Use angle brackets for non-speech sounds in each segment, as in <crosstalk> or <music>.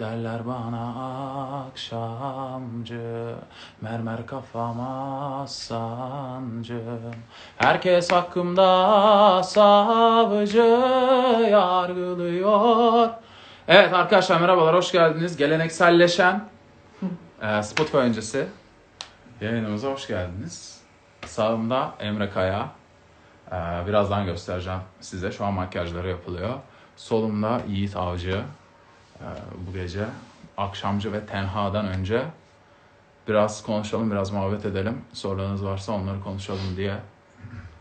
Derler bana akşamcı Mermer kafama sancım Herkes hakkımda savcı yargılıyor Evet arkadaşlar merhabalar hoş geldiniz. Gelenekselleşen e, Spotify öncesi yayınımıza hoş geldiniz. Sağımda Emre Kaya. E, birazdan göstereceğim size. Şu an makyajları yapılıyor. Solumda Yiğit Avcı. E, bu gece akşamcı ve tenhadan önce biraz konuşalım, biraz muhabbet edelim. Sorularınız varsa onları konuşalım diye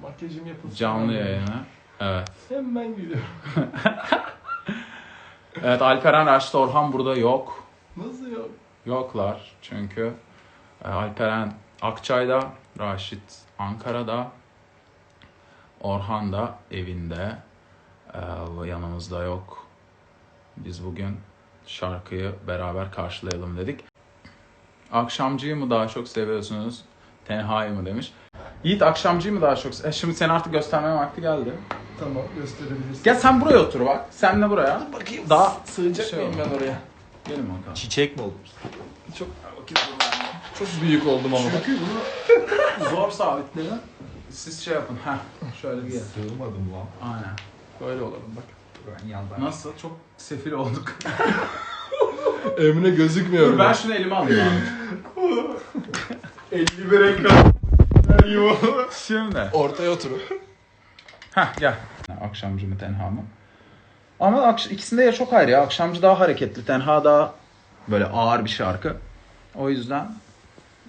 Makyajım yapılsın. canlı yayını. Evet. Hemen gidiyorum. <laughs> Evet Alperen Raşit Orhan burada yok. Nasıl yok? Yoklar çünkü e, Alperen Akçay'da, Raşit Ankara'da, Orhan da evinde. E, yanımızda yok. Biz bugün şarkıyı beraber karşılayalım dedik. Akşamcıyı mı daha çok seviyorsunuz? Tenha'yı mı demiş. Yiğit akşamcıyı mı daha çok se- e, Şimdi seni artık göstermeye vakti geldi. Tamam gösterebilirsin. Gel sen buraya otur bak. Sen de buraya. bakayım. Daha sığacak şey mıyım ben oraya? Gelin bakalım. Çiçek mi oldun? Çok çok büyük oldum ama. Çünkü bunu <laughs> zor sabitleyin. Siz şey yapın. Heh, şöyle bir yer. Sığmadım lan. Aynen. Böyle olalım bak. Ben yandan. Nasıl? Çok sefil olduk. <laughs> Emre gözükmüyor. Dur ben şunu elime alayım abi. <laughs> 51 ekran. Şimdi. Ortaya oturun. Heh gel. Akşamcı mı tenha mı? Ama akş- ikisinde ya çok ayrı ya. Akşamcı daha hareketli. Tenha daha böyle ağır bir şarkı. O yüzden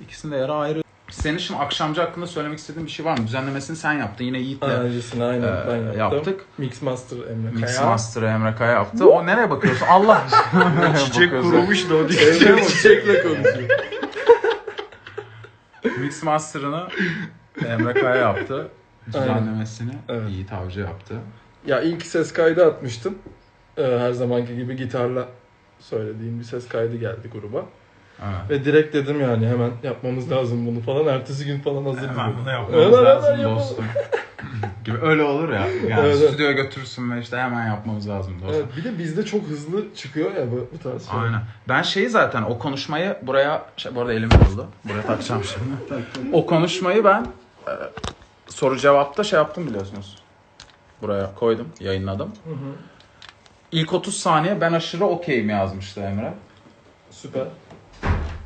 ikisinde yeri ayrı. Senin şimdi akşamcı hakkında söylemek istediğin bir şey var mı? Düzenlemesini sen yaptın. Yine Yiğit'le Öncesini aynen e, ben yaptım. yaptık. Mix Master Emre Mix Kaya. Master'ı Emre Kaya yaptı. O nereye bakıyorsun? Allah <laughs> Çiçek kurumuş da o diye. çiçekle konuşuyor. Mix Master'ını Emre Kaya yaptı. Düzenlemesini Evet. Yiğit Avcı yaptı. Ya ilk ses kaydı atmıştım. Ee, her zamanki gibi gitarla söylediğim bir ses kaydı geldi gruba. Evet. Ve direkt dedim yani hemen yapmamız lazım bunu falan. Ertesi gün falan hazır Hemen bunu Hemen, yapmamız hemen lazım yapalım. dostum. <laughs> gibi öyle olur ya. Yani Evet, evet. stüdyoya götürürsün ve işte hemen yapmamız lazım dostum. Evet, bir de bizde çok hızlı çıkıyor ya bu, bu tarz şeyler. Aynen. Ben şeyi zaten o konuşmayı buraya şey, bu arada elim yoruldu. Buraya takacağım <laughs> şimdi. o konuşmayı ben e, soru cevapta şey yaptım biliyorsunuz. Buraya koydum, yayınladım. Hı hı. İlk 30 saniye ben aşırı okeyim yazmıştı Emre. Süper.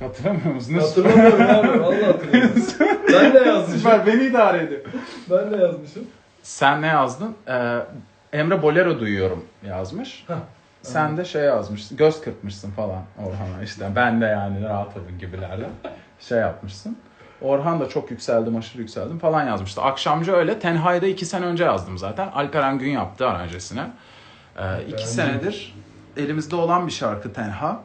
Hatırlamıyor musunuz? Hatırlamıyorum abi. Vallahi hatırlamıyorum. ben de <laughs> yazmışım. Süper beni idare ediyor. Ben de yazmışım. Sen ne yazdın? Ee, Emre Bolero duyuyorum yazmış. Hah, Sen de şey yazmışsın. Göz kırpmışsın falan Orhan'a işte. Ben de yani rahat olun gibilerden. Şey yapmışsın. Orhan da çok yükseldim, aşırı yükseldim falan yazmıştı. Akşamcı öyle. Tenha'yı iki sene önce yazdım zaten. Alperen Gün yaptı aranjesini. Ee, iki senedir elimizde olan bir şarkı Tenha.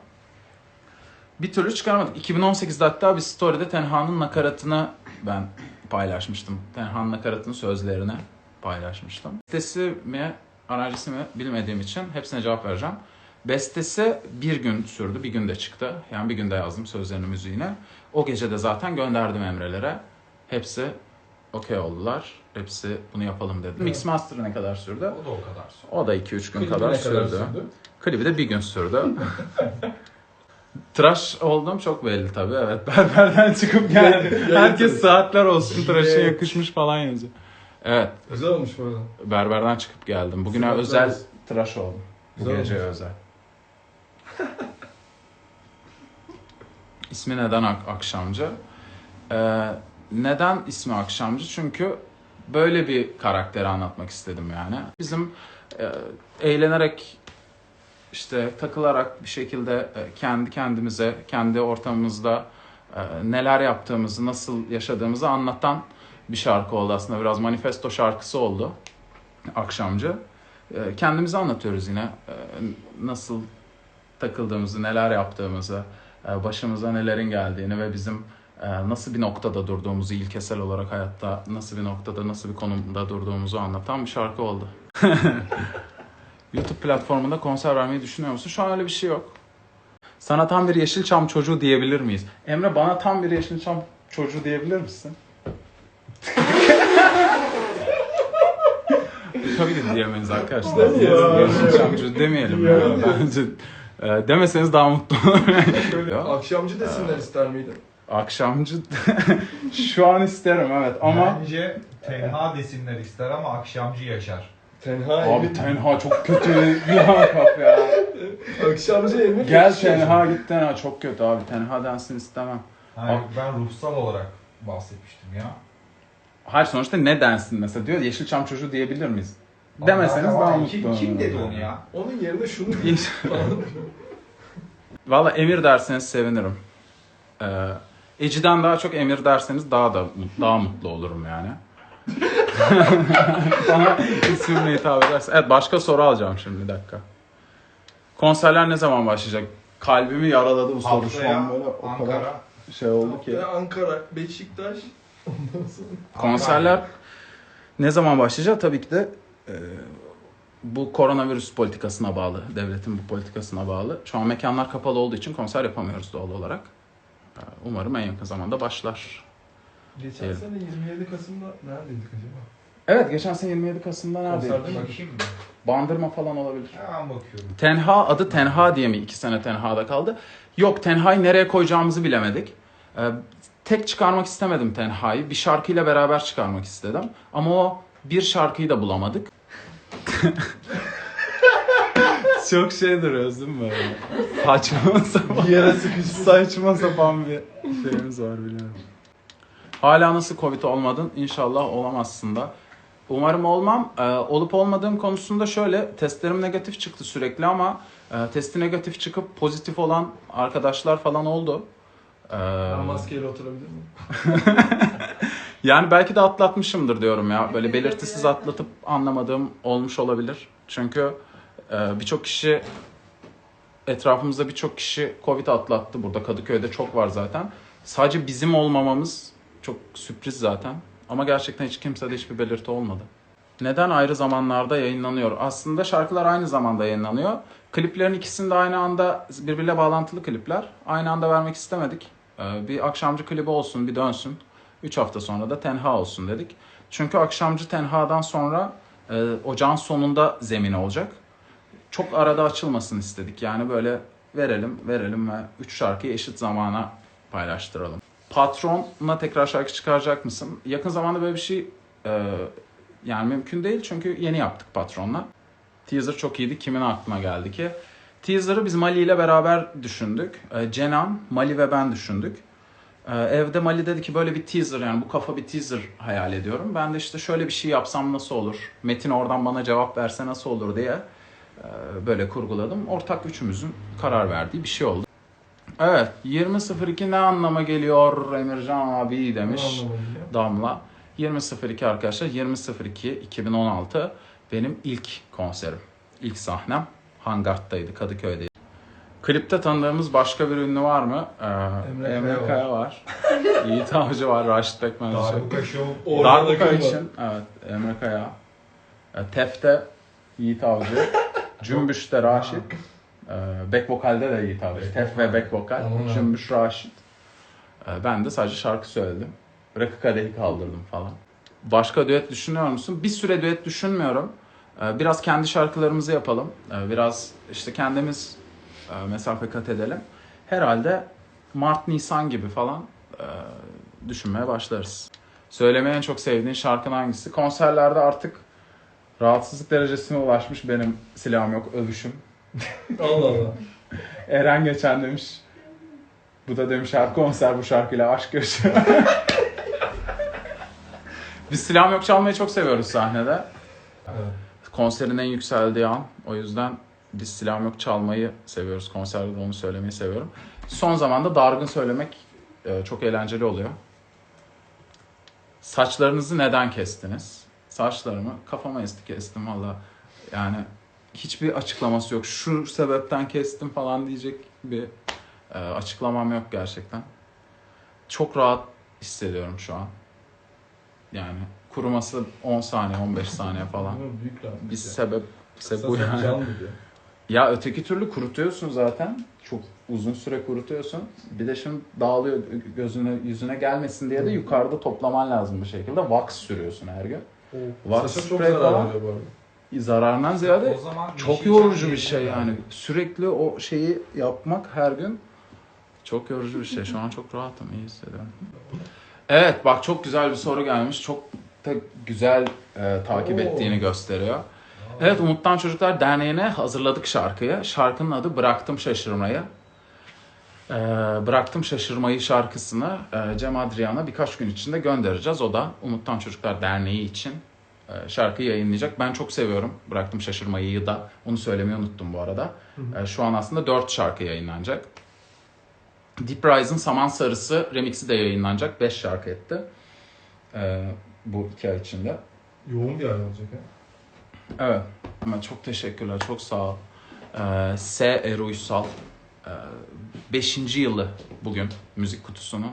Bir türlü çıkaramadık. 2018'de hatta bir story'de Tenha'nın nakaratını ben paylaşmıştım. Tenha'nın nakaratının sözlerini paylaşmıştım. Bestesi mi, aranjesi mi bilmediğim için hepsine cevap vereceğim. Bestesi bir gün sürdü, bir günde çıktı. Yani bir günde yazdım sözlerini, müziğini. O gece de zaten gönderdim Emre'lere. Hepsi okey oldular. Hepsi bunu yapalım dedi. Mix Master'ı ne kadar sürdü? O da o kadar sonra. O da 2-3 gün Klibi kadar, ne sürdü. Klibi de bir gün sürdü. <laughs> Tıraş oldum çok belli tabii. Evet <laughs> berberden çıkıp geldi. <laughs> Herkes saatler olsun tıraşa yakışmış falan yazıyor. Evet Güzel olmuş bu arada. berberden çıkıp geldim. Bugüne Saatler özel olsun. tıraş oldum. Bu Güzel gece olmuş. özel. <laughs> İsmi neden Ak- Akşamcı? Ee, neden ismi Akşamcı? Çünkü böyle bir karakteri anlatmak istedim yani. Bizim e, eğlenerek işte takılarak bir şekilde e, kendi kendimize, kendi ortamımızda e, neler yaptığımızı, nasıl yaşadığımızı anlatan bir şarkı oldu aslında. Biraz manifesto şarkısı oldu akşamcı. E, Kendimizi anlatıyoruz yine. Nasıl takıldığımızı, neler yaptığımızı, başımıza nelerin geldiğini ve bizim nasıl bir noktada durduğumuzu ilkesel olarak hayatta nasıl bir noktada, nasıl bir konumda durduğumuzu anlatan bir şarkı oldu. <laughs> YouTube platformunda konser vermeyi düşünüyor musun? Şu an öyle bir şey yok. Sana tam bir Yeşilçam çocuğu diyebilir miyiz? Emre bana tam bir Yeşilçam çocuğu diyebilir misin? <laughs> Tabii ki diyemeyiz arkadaşlar. Yeşilçam çocuğu demeyelim ya. Bence Ee, demeseniz daha mutlu <laughs> olurum. Akşamcı desinler ister miydin? Akşamcı <laughs> şu an isterim evet ama Bence tenha desinler ister ama akşamcı yaşar. Tenha abi Emir. tenha çok kötü ya kaf ya. Akşamcı Emir. Gel tenha git tenha çok kötü abi tenha densin istemem. Hayır, Ak- ben ruhsal olarak bahsetmiştim ya. Hayır sonuçta ne densin mesela diyor Yeşilçam çocuğu diyebilir miyiz? Demeseniz Allah, daha mutlu kim, olurum. kim dedi onu ya? Onun yerine şunu <laughs> Valla emir derseniz sevinirim. Ee, Eci'den daha çok emir derseniz daha da daha mutlu olurum yani. Bana ismimle hitap ederse. Evet başka soru alacağım şimdi bir dakika. Konserler ne zaman başlayacak? Kalbimi yaraladı bu soru şu Haftaya an böyle o kadar Ankara. şey oldu ki. Ankara, Beşiktaş. Ondan sonra. Konserler ne zaman başlayacak? Tabii ki de e, bu koronavirüs politikasına bağlı. Devletin bu politikasına bağlı. Şu an mekanlar kapalı olduğu için konser yapamıyoruz doğal olarak. E, Umarım en yakın zamanda başlar. Geçen Evet. sene 27 Kasım'da neredeydik acaba? Evet geçen sene 27 Kasım'da neredeydik? Konserde? Bakayım mı? Bandırma falan olabilir. Hemen bakıyorum. Tenha adı Tenha diye mi iki sene Tenha'da kaldı? Yok Tenha'yı nereye koyacağımızı bilemedik. Ee, tek çıkarmak istemedim Tenha'yı. Bir şarkıyla beraber çıkarmak istedim. Ama o bir şarkıyı da bulamadık. <laughs> Çok şey duruyoruz değil mi böyle? Saçma sapan. Bir yere sıkışmış. Saçma sapan bir şeyimiz var biliyorum. Hala nasıl Covid olmadın? İnşallah olamazsın da. Umarım olmam. Ee, olup olmadığım konusunda şöyle testlerim negatif çıktı sürekli ama e, testi negatif çıkıp pozitif olan arkadaşlar falan oldu. Ee, Ben maskeyle oturabilir miyim? <laughs> yani belki de atlatmışımdır diyorum ya. Böyle belirtisiz atlatıp anlamadığım olmuş olabilir. Çünkü e, birçok kişi etrafımızda birçok kişi Covid atlattı. Burada Kadıköy'de çok var zaten. Sadece bizim olmamamız çok sürpriz zaten. Ama gerçekten hiç kimsede hiçbir belirti olmadı. Neden ayrı zamanlarda yayınlanıyor? Aslında şarkılar aynı zamanda yayınlanıyor. Kliplerin ikisini de aynı anda birbiriyle bağlantılı klipler. Aynı anda vermek istemedik. Ee, Bir akşamcı klibi olsun, bir dönsün. 3 hafta sonra da tenha olsun dedik. Çünkü akşamcı tenhadan sonra e, ocağın sonunda zemin olacak. Çok arada açılmasın istedik. Yani böyle verelim, verelim ve 3 şarkıyı eşit zamana paylaştıralım. Patron'la tekrar şarkı çıkaracak mısın? Yakın zamanda böyle bir şey e, yani mümkün değil çünkü yeni yaptık Patron'la. Teaser çok iyiydi. Kimin aklına geldi ki? Teaser'ı biz Mali ile beraber düşündük. E, Cenan, Mali ve ben düşündük. E, evde Mali dedi ki böyle bir teaser yani bu kafa bir teaser hayal ediyorum. Ben de işte şöyle bir şey yapsam nasıl olur? Metin oradan bana cevap verse nasıl olur diye e, böyle kurguladım. Ortak üçümüzün karar verdiği bir şey oldu. Evet 20.02 ne anlama geliyor Emircan abi demiş. Damla. 20.02 arkadaşlar. 20.02 2016 benim ilk konserim. İlk sahnem Hangart'taydı, Kadıköy'deydi. Klipte tanıdığımız başka bir ünlü var mı? Ee, Emre Emre, Kaya var. <laughs> Yiğit Avcı var, Raşit Bekmezci. Darbuka Show. Darbuka için evet Emre Kaya. E, Tef'te Yiğit Avcı. <laughs> Cümbüş'te Raşit. E, back vokalde de Yiğit. Back Tef ve back vokal. Aman abi. Cümbüş Raşit. E, ben de sadece şarkı söyledim. Rakı kadehi kaldırdım falan. Başka düet düşünüyor musun? Bir süre düet düşünmüyorum. E, Biraz kendi şarkılarımızı yapalım. Biraz işte kendimiz e, mesafe kat edelim. Herhalde Mart, Nisan gibi falan e, düşünmeye başlarız. Söylemeyi en çok sevdiğin şarkın hangisi? Konserlerde artık rahatsızlık derecesine ulaşmış benim silahım yok övüşüm. <laughs> Allah Allah. Eren geçen demiş. Bu da demiş her konser bu şarkıyla aşk yaşıyor. <laughs> Biz silahım yok çalmayı çok seviyoruz sahnede. Evet. Konserin en yükseldiği an. O yüzden biz silahım yok çalmayı seviyoruz. Konserde de onu söylemeyi seviyorum. Son zamanda dargın söylemek e, çok eğlenceli oluyor. Saçlarınızı neden kestiniz? Saçlarımı kafama esti kestim valla. Yani hiçbir açıklaması yok. Şu sebepten kestim falan diyecek bir e, açıklamam yok gerçekten. Çok rahat hissediyorum şu an. Yani kuruması 10 saniye, 15 saniye falan. Büyük. Bir sebep, sebep bu yani. Ya öteki türlü kurutuyorsun zaten. Çok uzun süre kurutuyorsun. Bir de şimdi dağılıyor gözüne yüzüne gelmesin diye de yukarıda toplaman lazım bir şekilde. Wax sürüyorsun her gün. Wax zarar falan. veriyor bu arada. Zararından ziyade O zaman çok Yeşilçam yorucu bir şey yani. Sürekli o şeyi yapmak her gün çok yorucu bir şey. Şu an çok rahatım, iyi hissediyorum. Evet bak çok güzel bir soru gelmiş. Çok da güzel e, takip Oo. ettiğini gösteriyor. Evet Umuttan Çocuklar Derneği'ne hazırladık şarkıyı. Şarkının adı Bıraktım Şaşırmayı. Ee, Bıraktım Şaşırmayı şarkısını e, Cem Adrian'a birkaç gün içinde göndereceğiz. O da Umuttan Çocuklar Derneği için e, şarkıyı yayınlayacak. Ben çok seviyorum Bıraktım Şaşırmayı'yı da. Onu söylemeyi unuttum bu arada. E, şu an aslında 4 şarkı yayınlanacak. Deep Rise'ın Saman Sarısı remixi de yayınlanacak. 5 şarkı etti. E, bu iki ay içinde. Yoğun bir ay olacak ha. Evet. Ama çok teşekkürler. Çok sağ ol. S. Eruysal. 5. yılı bugün müzik kutusunun.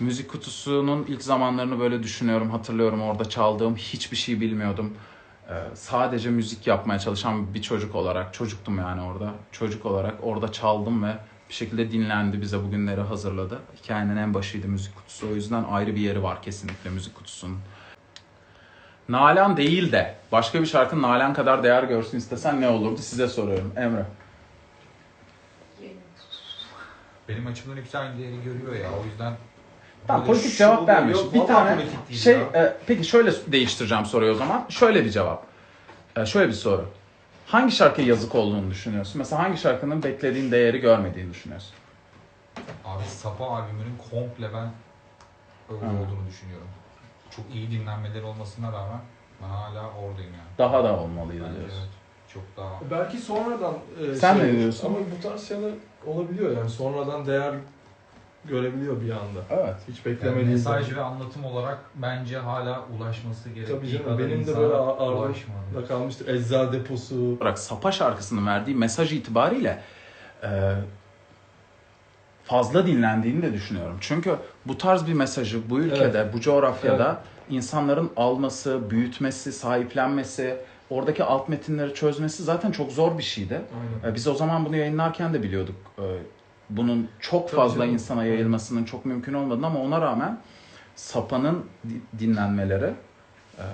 Müzik kutusunun ilk zamanlarını böyle düşünüyorum, hatırlıyorum. Orada çaldığım hiçbir şey bilmiyordum. Ee, sadece müzik yapmaya çalışan bir çocuk olarak, çocuktum yani orada. Çocuk olarak orada çaldım ve bir şekilde dinlendi, bize bugünleri hazırladı. Hikayenin en başıydı müzik kutusu. O yüzden ayrı bir yeri var kesinlikle müzik kutusunun. Nalan değil de başka bir şarkı Nalan kadar değer görsün istesen ne olurdu size soruyorum Emre. Benim açımdan yükselen değeri görüyor ya. O yüzden Tamam Böyle politik şu cevap oluyor, vermiş. yok, Bir vallahi tane politik değil şey ya. e, peki şöyle değiştireceğim soruyu o zaman. Şöyle bir cevap. E, şöyle bir soru. Hangi şarkıya yazık olduğunu düşünüyorsun? Mesela hangi şarkının beklediğin değeri görmediğini düşünüyorsun? Abi Sapa albümünün komple ben öyle Hı. olduğunu düşünüyorum. Çok iyi dinlenmeleri olmasına rağmen ben hala oradayım yani. Daha da olmalıydı Bence diyorsun. evet. Çok daha Belki sonradan e, Sen şey ne olur. diyorsun? Ama bu tarz şeyler olabiliyor yani. Sonradan değer görebiliyor bir anda. Evet. Hiç yani beklemediğin mesaj zaman. ve anlatım olarak bence hala ulaşması gerektiği Tabii canım, benim de böyle ulaşmadı. kalmıştır. Ecza deposu. olarak Sapa şarkısının verdiği mesaj itibariyle e, fazla dinlendiğini de düşünüyorum. Çünkü bu tarz bir mesajı bu ülkede, bu coğrafyada insanların alması, büyütmesi, sahiplenmesi, oradaki alt metinleri çözmesi zaten çok zor bir şeydi. Aynen. E, Biz o zaman bunu yayınlarken de biliyorduk. Bunun çok fazla canım. insana yayılmasının çok mümkün olmadığını ama ona rağmen Sapa'nın di- dinlenmeleri, e,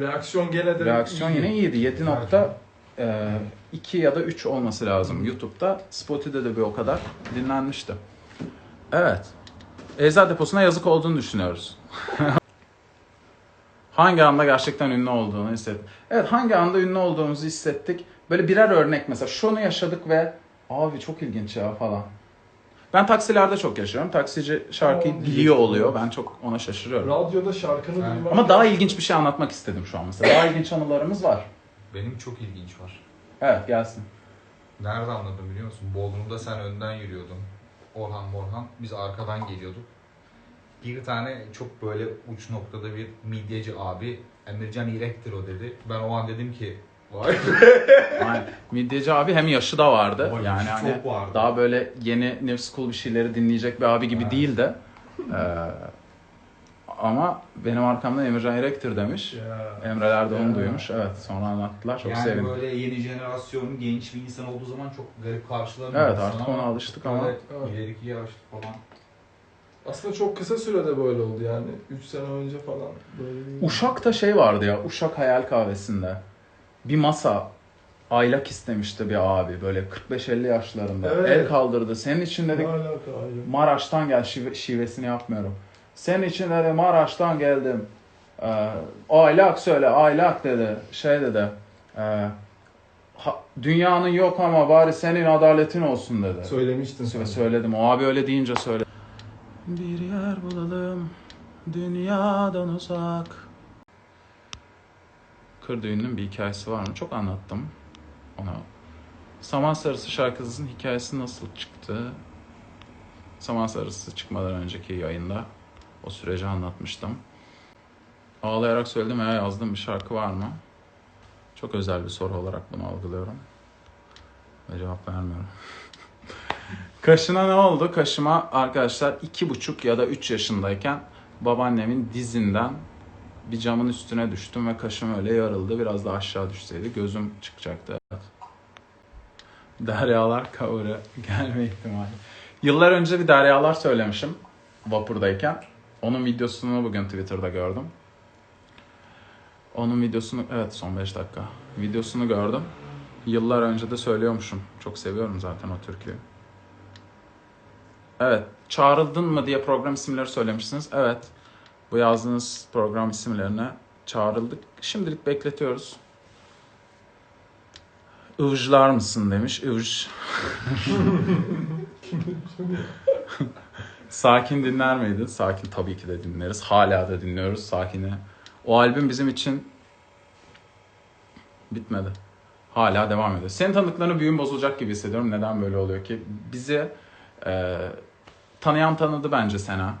Reaksiyon gene de reaksiyon yine iyiydi. 7 Güzel. nokta e, 2 ya da 3 olması lazım YouTube'da. Spotify'da da bir o kadar dinlenmişti. Evet. Ecza deposuna yazık olduğunu düşünüyoruz. <laughs> hangi anda gerçekten ünlü olduğunu hissettik. Evet hangi anda ünlü olduğumuzu hissettik. Böyle birer örnek mesela şunu yaşadık ve abi çok ilginç ya falan. Ben taksilerde çok yaşıyorum. Taksici şarkıyı Tamam, biliyor oluyor. Ben çok ona şaşırıyorum. Radyoda şarkını Yani- duymak. Ama daha ilginç bir şey anlatmak istedim şu an mesela. Daha ilginç anılarımız var. Benim çok ilginç var. Evet gelsin. Nerede anladım biliyor musun? Bodrum'da sen önden yürüyordun. Orhan Morhan. Biz arkadan geliyorduk. Bir tane çok böyle uç noktada bir midyeci abi Emircan İrek'tir o dedi. Ben o an dedim ki vay Yani Midyeci abi hem yaşı da vardı. Vay, yani hani çok vardı. daha böyle yeni New School bir şeyleri dinleyecek bir abi gibi Evet. değil de. Ee, ama benim arkamdan Emircan Erek'tir demiş. Ya. Emreler de onu Ya. duymuş. Evet sonra anlattılar. Çok yani sevindim. böyle yeni jenerasyon genç bir insan olduğu zaman çok garip karşılanıyor. Evet artık ona alıştık ama. Evet. ileriki yaşlı falan. Aslında çok kısa sürede böyle oldu yani. 3 sene önce falan böyle. Uşak'ta şey vardı ya. Uşak Hayal Kahvesi'nde. Bir masa aylak istemişti bir abi. Böyle 45-50 yaşlarında. Evet. El kaldırdı. Senin için dedik? Maraş'tan gel şive- şivesini yapmıyorum. Senin için dedi Maraş'tan geldim. Ee, aylak söyle aylak dedi. Şey dedi. e, ha- dünyanın yok ama bari senin adaletin olsun dedi. Söylemiştin Sö- söyledim. O abi öyle deyince söyle. Bir yer bulalım dünyadan uzak. Kır düğününün bir hikayesi var mı? Çok anlattım onu. Saman Sarısı şarkısının hikayesi nasıl çıktı? Saman Sarısı çıkmadan önceki yayında o süreci anlatmıştım. Ağlayarak söyledim veya yazdığım bir şarkı var mı? Çok özel bir soru olarak bunu algılıyorum. Ve cevap vermiyorum. <laughs> Kaşına ne oldu? Kaşıma arkadaşlar iki buçuk ya da üç yaşındayken babaannemin dizinden bir camın üstüne düştüm ve kaşım öyle yarıldı. Biraz da aşağı düşseydi gözüm çıkacaktı. Deryalar kavuru <laughs> gelme ihtimali. Yıllar önce bir deryalar söylemişim vapurdayken. Onun videosunu bugün Twitter'da gördüm. Onun videosunu evet son 5 dakika. videosunu gördüm. Yıllar önce de söylüyormuşum. Çok seviyorum zaten o türküyü. Evet, çağrıldın mı diye program isimleri söylemişsiniz. Evet, bu yazdığınız program isimlerine çağrıldık. Şimdilik bekletiyoruz. Ivjlar mısın demiş. Ivj. <laughs> Sakin dinler miydin? Sakin tabii ki de dinleriz. Hala da dinliyoruz Sakin'i. O albüm bizim için bitmedi. Hala devam ediyor. Senin tanıdıklarına büyüm bozulacak gibi hissediyorum. Neden böyle oluyor ki? Bizi e, tanıyan tanıdı bence Sena.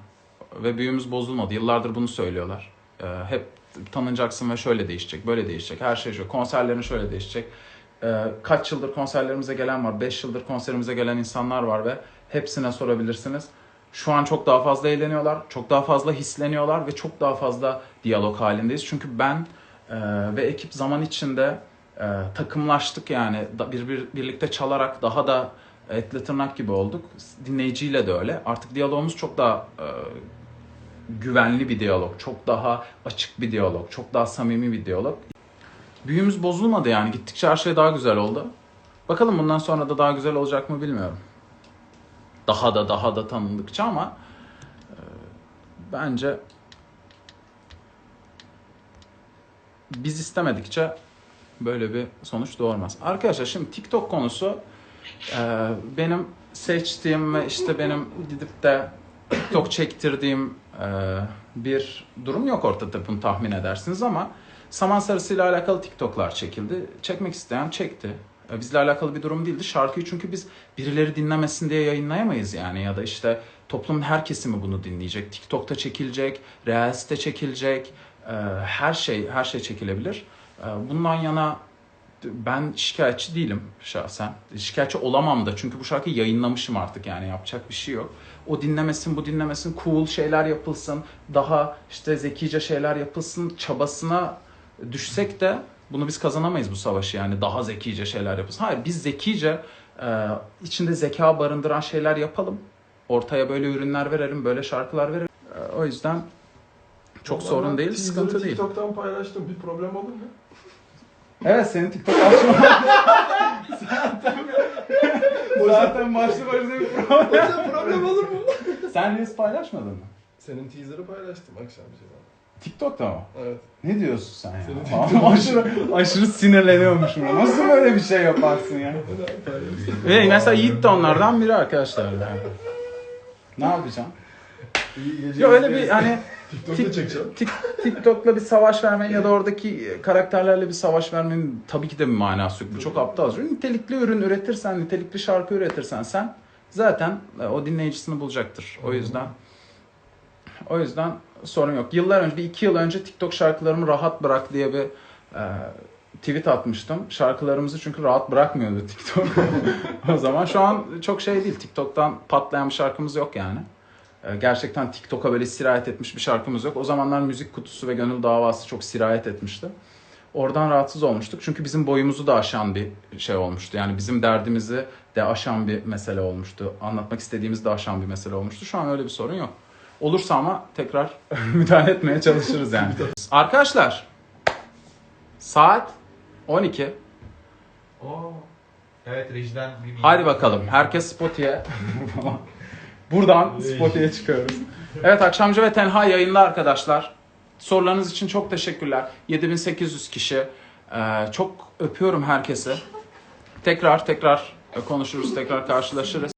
Ve büyümüz bozulmadı. Yıllardır bunu söylüyorlar. E, hep tanınacaksın ve şöyle değişecek, böyle değişecek. Her şey şu. Konserlerin şöyle değişecek. E, kaç yıldır konserlerimize gelen var. 5 yıldır konserimize gelen insanlar var ve hepsine sorabilirsiniz. Şu an çok daha fazla eğleniyorlar, çok daha fazla hisleniyorlar ve çok daha fazla diyalog halindeyiz. Çünkü ben e, ve ekip zaman içinde e, takımlaştık yani bir, bir birlikte çalarak daha da etle tırnak gibi olduk. Dinleyiciyle de öyle. Artık diyalogumuz çok daha e, güvenli bir diyalog, çok daha açık bir diyalog, çok daha samimi bir diyalog. Büyümüz bozulmadı yani. Gittikçe her şey daha güzel oldu. Bakalım bundan sonra da daha güzel olacak mı bilmiyorum. Daha da daha da tanındıkça ama e, bence biz istemedikçe böyle bir sonuç doğurmaz. Arkadaşlar şimdi TikTok konusu benim seçtiğim ve işte benim gidip de TikTok çektirdiğim e, bir durum yok ortada bunu tahmin edersiniz ama Saman Sarısı ile alakalı TikTok'lar çekildi. Çekmek isteyen çekti. E, Bizle alakalı bir durum değildi. Şarkıyı çünkü biz birileri dinlemesin diye yayınlayamayız yani ya da işte toplumun her kesimi bunu dinleyecek. TikTok'ta çekilecek, Reels'te çekilecek, e, her şey her şey çekilebilir. Bundan yana ben şikayetçi değilim şahsen. Şikayetçi olamam da çünkü bu şarkıyı yayınlamışım artık yani yapacak bir şey yok. O dinlemesin, bu dinlemesin, cool şeyler yapılsın, daha işte zekice şeyler yapılsın çabasına düşsek de bunu biz kazanamayız bu savaşı yani daha zekice şeyler yapılsın. Hayır biz zekice e, içinde zeka barındıran şeyler yapalım. Ortaya böyle ürünler verelim, böyle şarkılar verelim. E, o yüzden çok Ama sorun değil, sıkıntı değil. TikTok'tan paylaştım. Bir problem olur mu? Evet senin TikTok açman zaten başlı başına bir problem. Hocam problem olur mu? Sen Reels paylaşmadın mı? Senin teaser'ı paylaştım akşam bir şey TikTok'ta mı? Evet. Ne diyorsun sen ya? Senin Ama aşırı, aşırı sinirleniyormuşum. ya. Nasıl böyle bir şey yaparsın ya? Neden? Ve mesela Yiğit de onlardan biri arkadaşlar. Yani. Ne yapacağım? Ya öyle bir hani <laughs> TikTok'ta çekeceğim. Tik- TikTok'la bir savaş vermenin ya da oradaki karakterlerle bir savaş vermenin tabii ki de bir manası yok. Bu çok aptalca. Nitelikli ürün üretirsen, nitelikli şarkı üretirsen sen zaten e, o dinleyicisini bulacaktır. O yüzden o yüzden sorun yok. Yıllar önce, bir iki yıl önce TikTok şarkılarımı rahat bırak diye bir e, tweet atmıştım. Şarkılarımızı çünkü rahat bırakmıyordu TikTok. <laughs> o zaman şu an çok şey değil. TikTok'tan patlayan bir şarkımız yok yani. E, Gerçekten TikTok'a böyle sirayet etmiş bir şarkımız yok. O zamanlar müzik kutusu ve gönül davası çok sirayet etmişti. Oradan rahatsız olmuştuk. Çünkü bizim boyumuzu da aşan bir şey olmuştu. Yani bizim derdimizi de aşan bir mesele olmuştu. Anlatmak istediğimizi de aşan bir mesele olmuştu. Şu an öyle bir sorun yok. Olursa ama tekrar <laughs> müdahale etmeye çalışırız yani. Arkadaşlar saat 12. Oo. Evet rejiden bir Hadi bakalım. Herkes Spotify'e. <laughs> Buradan Spotify'e çıkıyoruz. Evet Akşamcı ve Tenha yayında arkadaşlar. Sorularınız için çok teşekkürler. 7800 kişi. Ee, çok öpüyorum herkese. Tekrar tekrar konuşuruz, tekrar karşılaşırız.